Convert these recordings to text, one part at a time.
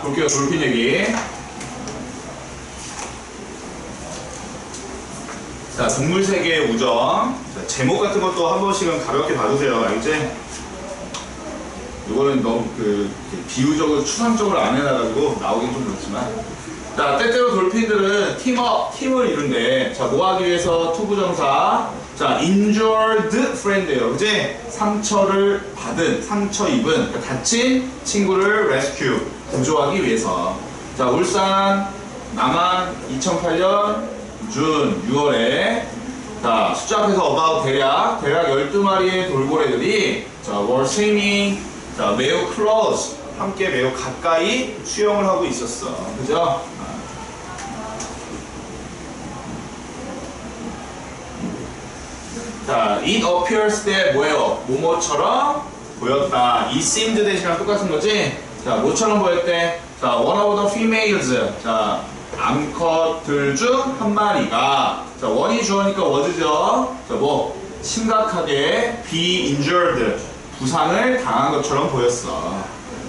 자, 볼게요. 돌핀 얘기. 자, 동물 세계의 우정. 자, 제목 같은 것도 한 번씩은 가볍게 봐주세요. 알겠지? 이거는 너무 그 비유적으로 추상적으로 안 해놔가지고 나오긴 좀 그렇지만. 자, 때때로 돌핀들은 팀업, 팀을 이룬대. 자, 뭐 하기 위해서 투부정사. 자, injured friend예요. 그지? 상처를 받은, 상처 입은, 그러니까 다친 친구를 rescue, 구조하기 위해서. 자, 울산, 남한 2008년 준 6월에 자, 숫자 앞에서 about 대략, 대략 12마리의 돌고래들이 자, were swimming, 자, 매우 close, 함께 매우 가까이 수영을 하고 있었어. 그죠? 자, it appears that 뭐예요? 뭐뭐처럼 보였다. 이 seemed 대신랑 똑같은 거지? 자, 뭐처럼 보였대? 자, one of the females. 자, 암컷들 중 한 마리가 자, 원이 주어니까 was죠? 자, 뭐 심각하게 be injured 부상을 당한 것처럼 보였어.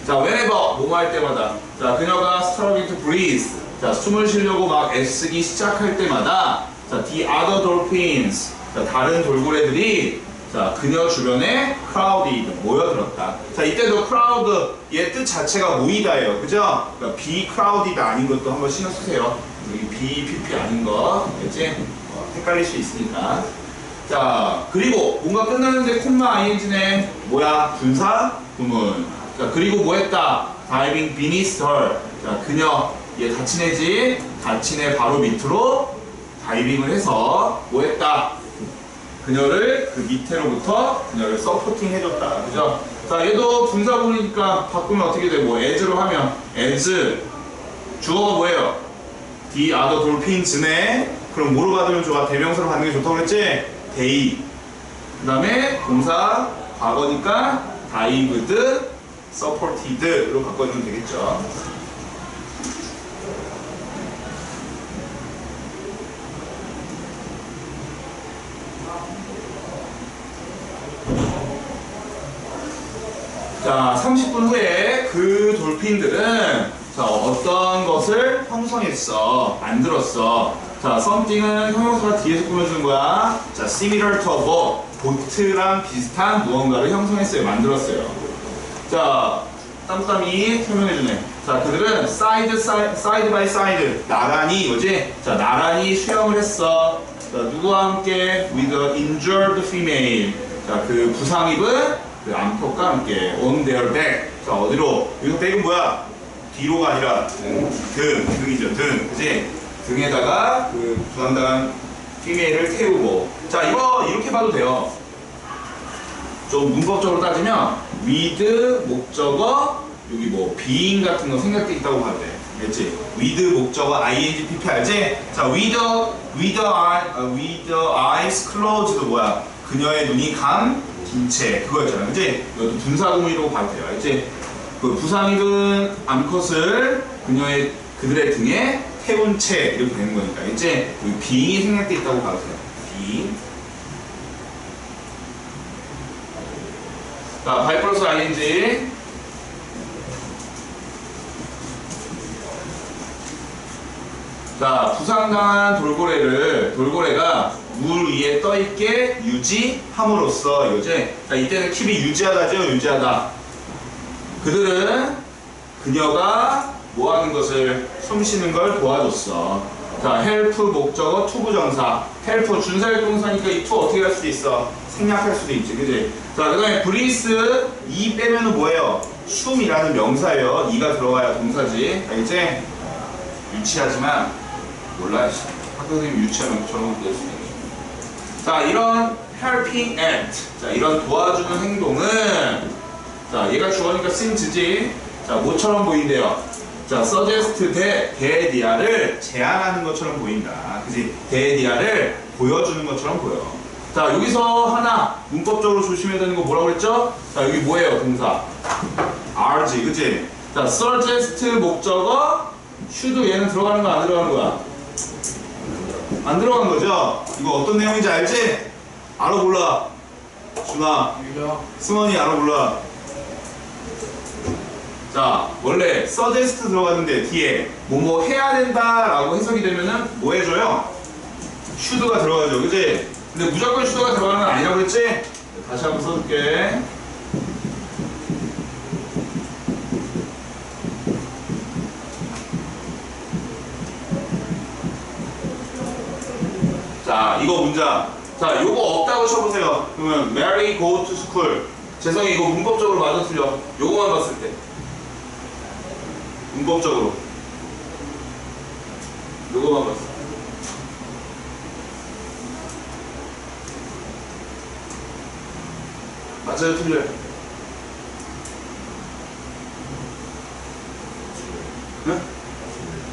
자, whenever 뭐뭐 할 때마다 자, 그녀가 struggling to breathe 자, 숨을 쉬려고 막 애쓰기 시작할 때마다 자, the other dolphins 자, 다른 돌고래들이 자, 그녀 주변에 crowded 모여들었다. 자, 이때도 crowd 얘뜻 자체가 모이다예요. 그죠? 그러니까 be crowded 아닌 것도 한번 신경 쓰세요. 여기 be pp 아닌 거. 알겠지? 어, 헷갈릴 수 있으니까. 자, 그리고 뭔가 끝나는데 콤마 ing네 뭐야? 분사 구문. 자, 그리고 뭐 했다? diving beneath her. 자, 그녀 얘 다친 애지. 다친 애 바로 밑으로 다이빙을 해서 뭐 했다? 그녀를 그 밑에로부터 그녀를 서포팅 해줬다. 그죠? 자, 얘도 분사구문이니까 바꾸면 어떻게 돼? 뭐 as로 하면 as 주어가 뭐예요? the other dolphins네. 그럼 뭐로 받으면 좋아? 대명사로 받는 게 좋다고 그랬지? they. 그 다음에 동사 과거니까 dived, supported로 바꿔주면 되겠죠. 자, 30분 후에 그 돌핀들은 자, 어떤 것을 형성했어, 만들었어. 자, something은 형용사가 뒤에서 꾸며주는 거야. 자, similar to boat. 보트랑 비슷한 무언가를 형성했어요, 만들었어요. 자, 땀땀이 설명해주네. 자, 그들은 side, side, side by side. 나란히, 이거지? 자, 나란히 수영을 했어. 자, 누구와 함께? with an injured female. 자, 그 부상 입은 그 암컷과 함께 on their back. 자, 어디로? 여기서 백은 뭐야? 뒤로가 아니라 등, 등, 등이죠, 등. 그지? 등에다가 그 부상당한 피메일을 태우고. 자, 이거 이렇게 봐도 돼요. 좀 문법적으로 따지면 with 목적어 여기 뭐 being 같은 거 생각돼 있다고 봐도 돼. 알지? with 목적어 ing pp 알지? 자, with with eye 어, with eyes closed도 뭐야? 그녀의 눈이 감 긴채 그거였잖아. 그지? 이것도 분사구문이라고 봐도 돼요. 알지? 그 부상 입은 암컷을 그녀의 그들의 등에 태운 채 이렇게 되는 거니까 이제 여기 being이 생각돼 있다고 봐도 돼요. being. 자, by 플러스 ing. 자, 부상당한 돌고래를, 돌고래가 물 위에 떠 있게 유지함으로써, 이거지? 자, 이때는 킵이 유지하다죠? 유지하다. 그들은 그녀가 뭐 하는 것을 숨 쉬는 걸 도와줬어. 자, help 목적어 투부 정사. help 준사일동사니까 이 투 어떻게 할 수도 있어? 생략할 수도 있지, 그지? 자, 그 다음에 breathe, 이 빼면은 뭐예요? 숨이라는 명사예요. 이가 들어가야 동사지. 알겠지? 유치하지만 몰라야지. 학교 선생님 유치하면 저런 것도 될수 있는 자, 이런 helping act. 자, 이런 도와주는 행동은 자, 얘가 주어니까 since지. 자, 뭐처럼 보인대요? 자, suggest 대, 대디아를 제안하는 것처럼 보인다. 그지? 대디아를 보여주는 것처럼 보여. 자, 여기서 하나 문법적으로 조심해야 되는 거 뭐라고 그랬죠? 자, 여기 뭐예요, 동사? RG, 그지? 자, suggest 목적어, should 얘는 들어가는 거 안 들어가는 거야? 안 들어간 거죠? 이거 어떤 내용인지 알지? 알아 몰라? 준아, 승원이 알아 몰라? 자, 원래 suggest 들어갔는데 뒤에 뭐뭐 해야 된다 라고 해석이 되면은 뭐 해줘요? should가 들어가죠, 그지? 근데 무조건 should가 들어가는 건 아니라고 했지? 다시 한번 써줄게. 자, 이거 문장. 자, 요거 없다고 쳐보세요. 그러면 Mary go to school. 재성이 이거 문법적으로 맞아 틀려. 요거만 봤을 때. 문법적으로. 요거만 봤어. 맞아요, 틀려요? 응?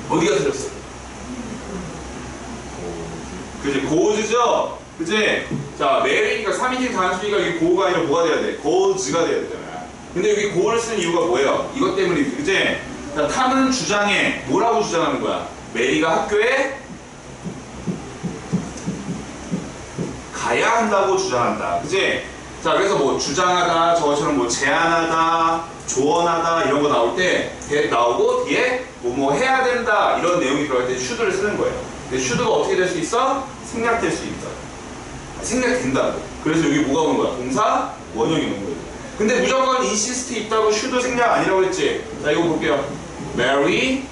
어디가 틀렸어? 그지 고즈죠? 그지? 자 메리니까 3인칭 단수니까 여기 고가 아니라 뭐가 돼야 돼? 고즈가 돼야 되잖아 근데 여기 고를 쓰는 이유가 뭐예요? 이것 때문이지 그지? 자 탐은 주장해 뭐라고 주장하는 거야? 메리가 학교에 가야 한다고 주장한다 그지? 자 그래서 뭐 주장하다 저것처럼 뭐 제안하다 조언하다 이런 거 나올 때 나오고 뒤에 뭐 뭐 해야 된다 이런 내용이 들어갈 때 should를 쓰는 거예요. 근데 should가 어떻게 될 수 있어? 생략될 수 있다. 생략된다고. 그래서 여기 뭐가 오는 거야? 동사 원형이 오는 거예요. 근데 무조건 insist 있다고 should 생략 아니라고 했지? 자 이거 볼게요. Mary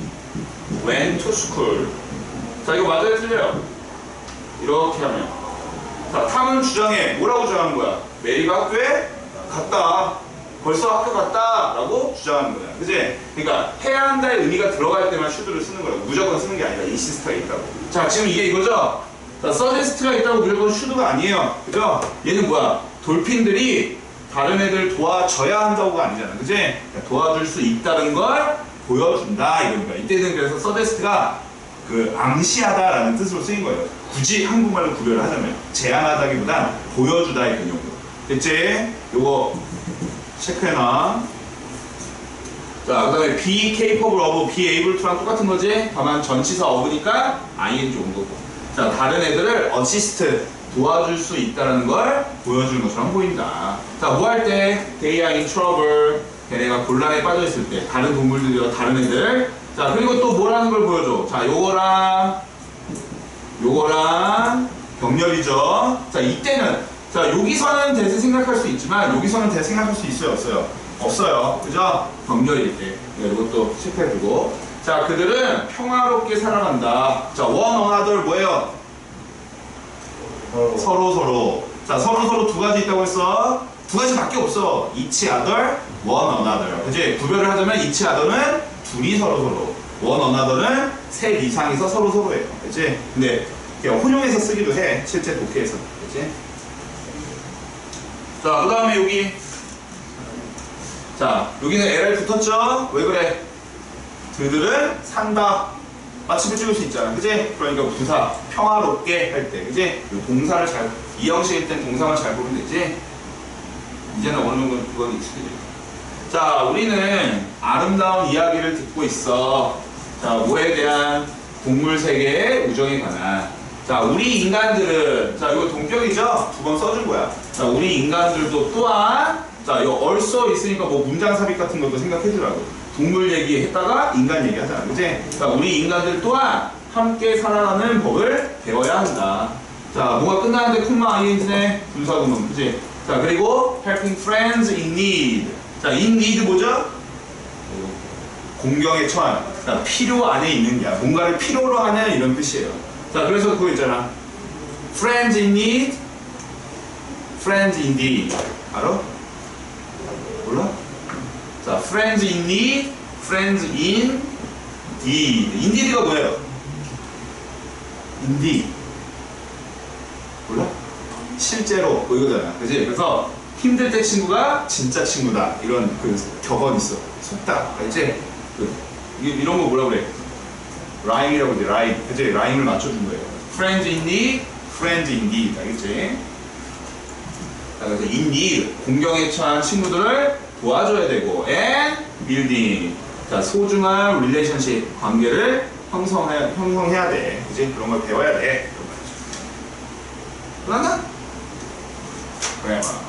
went to school. 자 이거 맞아요? 틀려요? 이렇게 하면 자, 탐은 주장해. 뭐라고 주장하는 거야? 메리가 학교에 갔다. 벌써 학교 갔다. 라고 주장하는 거야. 그지? 그러니까, 해야 한다의 의미가 들어갈 때만 should를 쓰는 거야. 무조건 쓰는 게 아니라 insist가 있다고. 자, 지금 이게 이거죠? 자, suggest가 있다고 무조건 should가 아니에요. 그죠? 얘는 뭐야? 돌핀들이 다른 애들 도와줘야 한다고가 아니잖아. 그지? 그러니까 도와줄 수 있다는 걸 보여준다. 거야. 이때는 그래서 suggest가 그 암시하다라는 뜻으로 쓰인 거예요. 굳이 한국말로 구별을 하자면 제안하다기보단 보여주다의 개념으로. 됐지? 요거 체크해놔. 자, 그 다음에 be capable of, be able to랑 똑같은 거지? 다만 전치사 of니까 ing 온 거고. 자, 다른 애들을 assist, 도와줄 수 있다는 걸 보여주는 것처럼 보인다. 자, 뭐 할 때? they are in trouble. 걔네가 곤란에 빠져 있을 때, 다른 동물들이와 다른 애들. 자, 그리고 또 뭐라는 걸 보여줘. 자, 요거랑, 요거랑 병렬이죠. 자, 이때는, 자, 여기서는 대세 생각할 수 있지만, 여기서는 대세 생각할 수 있어요, 없어요? 없어요. 그죠? 병렬일 때. 네, 이것도 체크해주고. 자, 그들은 평화롭게 살아간다. 자, one another 뭐예요? 서로 서로. 자, 서로 서로 두 가지 있다고 했어. 두 가지밖에 없어. each other, one another. 그지? 구별을 하자면 each other는 둘이 서로 서로. one another는 셋 이상이서 서로 서로예요. 그지? 근데 그냥 혼용해서 쓰기도 해. 실제 독해에서. 그지? 자, 그 다음에 여기. 자, 여기는 LL 붙었죠? 왜 그래? 그들은 산다. 마침을 찍을 수 있잖아. 그지? 그러니까 부사, 평화롭게 할 때. 그지? 요 동사를 잘, 이 형식일 땐 동사만 잘 보면 되지? 이제는 어느 정도 그건 익숙해져. 자, 우리는 아름다운 이야기를 듣고 있어. 자, 뭐에 대한 동물 세계의 우정에 관한. 자, 우리 인간들은, 자, 이거 동격이죠? 두 번 써준 거야. 자, 우리 인간들도 또한, 자, 이거 얼쏘 있으니까 뭐 문장 삽입 같은 것도 생각해주라고. 동물 얘기했다가 인간 얘기하잖아. 그지? 자, 우리 인간들 또한 함께 살아가는 법을 배워야 한다. 자, 뭐가 끝나는데 콤마 ing네 분사구문. 그지? 자, 그리고 helping friends in need. 자, in need 뭐죠? 공경에 처한. 자, 필요 안에 있는 게 뭔가를 필요로 하는 이런 뜻이에요. 자, 그래서 그거 있잖아. friends in need, friends indeed. 알아? 몰라? 자, friends in need, friends in deed. indeed가 뭐예요? indeed. 몰라? 실제로 뭐 이거잖아. 그지? 그래서 힘들 때 친구가 진짜 친구다. 이런 그 격언 있어. 속다. 알지? 그, 이- 이런 거 뭐라 그래? 라임이라고 그러지. 라임. 그지? 라임을 맞춰준 거예요. friends in need, friends indeed. 알겠지? 자, 그래서 in need, 공경에 처한 친구들을 도와줘야 되고, and building. 자, 소중한 relationship, 관계를 형성해, 형성해야 돼. 그지? 그런 걸 배워야 돼. 그런 말이죠. 끝났나? 그래, 봐.